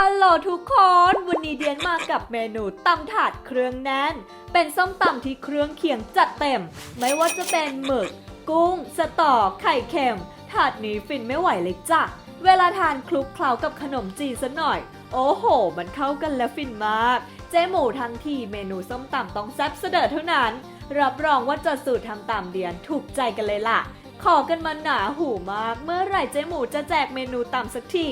ฮัลโหลทุกคน วันนี้เดียนมากับเมนูตำถาดเครื่องแน่น เป็นส้มตำที่เครื่องเคียงจัดเต็ม ไม่ว่าจะเป็นหมึก กุ้ง สตอไข่เค็ม ถาดนี้ฟินไม่ไหวเลยจ้ะ เวลาทานคลุกเคล้ากับขนมจีนซะหน่อย โอ้โห มันเข้ากันและฟินมาก เจ๊หมูทั้งทีเมนูส้มตำต้องแซ่บเสดอเท่านั้น รับรองว่าจะสูตรทำตามเดียนถูกใจกันเลยล่ะ ขอกันมาหนาหูมาก เมื่อไหร่เจ๊หมูจะแจกเมนูตำสักที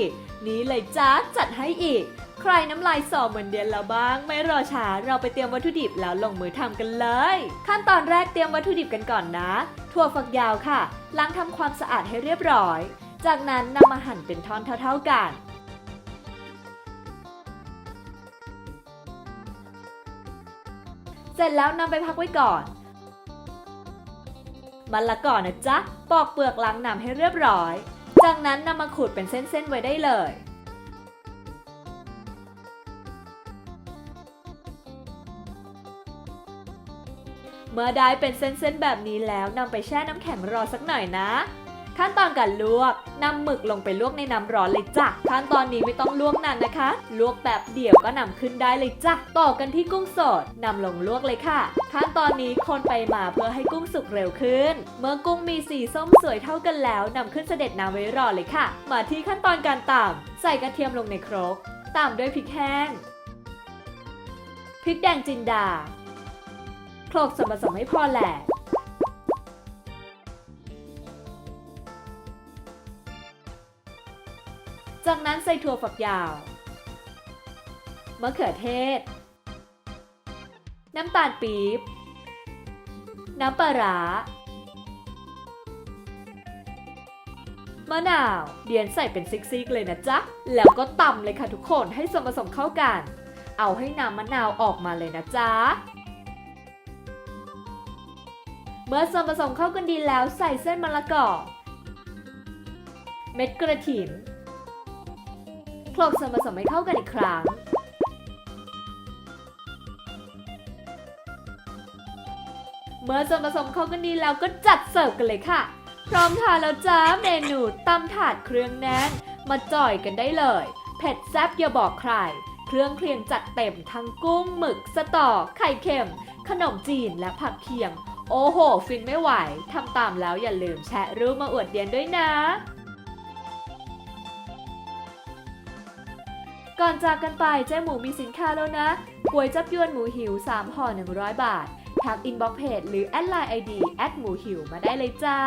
นี้เลยจ้าจัดให้อีก ใครน้ำลายสอเหมือนเดียนแล้วบ้าง ไม่รอช้าเราไปเตรียมวัตถุดิบแล้วลงมือทำกันเลย ขั้นตอนแรกเตรียมวัตถุดิบกันก่อนนะ ถั่วฝักยาวค่ะ ล้างทำความสะอาดให้เรียบร้อย จากนั้นนำมาหั่นเป็นท่อนเท่า ๆกันเสร็จแล้วนำไปพักไว้ก่อน มันละก่อนนะจ๊ะ ปอกเปลือกล้างน้ำให้เรียบร้อย จากนั้นนำมาขูดเป็นเส้นๆไว้ได้เลย เมื่อได้เป็นเส้นๆแบบนี้แล้วนำไปแช่น้ำแข็งรอสักหน่อยนะ ขั้นตอนการลวกนำหมึกลงไปลวกในน้ำร้อนเลยจ้ะขั้นตอนนี้ไม่ต้องลวกนานนะคะ ลวกแบบเดี่ยวก็นำขึ้นได้เลยจ้ะต่อกันที่กุ้งสดนำลงลวกเลยค่ะ ขั้นตอนนี้คนไปมาเพื่อให้กุ้งสุกเร็วขึ้น เมื่อกุ้งมีสีส้มสวยเท่ากันแล้วนำขึ้นเสด็จน้ำไว้รอเลยค่ะ มาที่ขั้นตอนการตำใส่กระเทียมลงในครกตามด้วยพริกแห้ง พริกแดงจินดาโคลกส่วนผสมให้พอแหลก จากนั้นใส่ถั่วฝักยาว มะเขือเทศ น้ำตาลปี๊บ น้ำปลาร้ามะนาวเดียนใส่เป็นซิกๆเลยนะจ๊ะ แล้วก็ตำเลยค่ะทุกคนให้ส่วนผสมเข้ากัน เอาให้น้ำมะนาวออกมาเลยนะจ๊ะ เมื่อส่วนผสมเข้ากันดีแล้วใส่เส้นมะละกอ เม็ดกระถิน โคลกส่วนผสมให้เข้ากันอีกครั้ง เมื่อส่วนผสมเข้ากันดีแล้วก็จัดเสิร์ฟกันเลยค่ะ พร้อมทานแล้วจ้าเมนูตำถาดเครื่องแน่น มาจ่อยกันได้เลย เผ็ดแซ่บอย่าบอกใคร เครื่องเคียงจัดเต็มทั้งกุ้งหมึกสตอไข่เค็ม ขนมจีนและผักเคียงโอ้โห ฟินไม่ไหว ทำตามแล้วอย่าลืมแชะรูปมาอวดเดียนด้วยนะ ก่อนจากกันไปเจ๊หมูมีสินค้าแล้วนะก๋วยจับยวนหมูหิว 3ห่อ100 บาททักอินบ็อกเพจหรือแอดไลน์ไอดีแอดหมูหิวมาได้เลยจ้า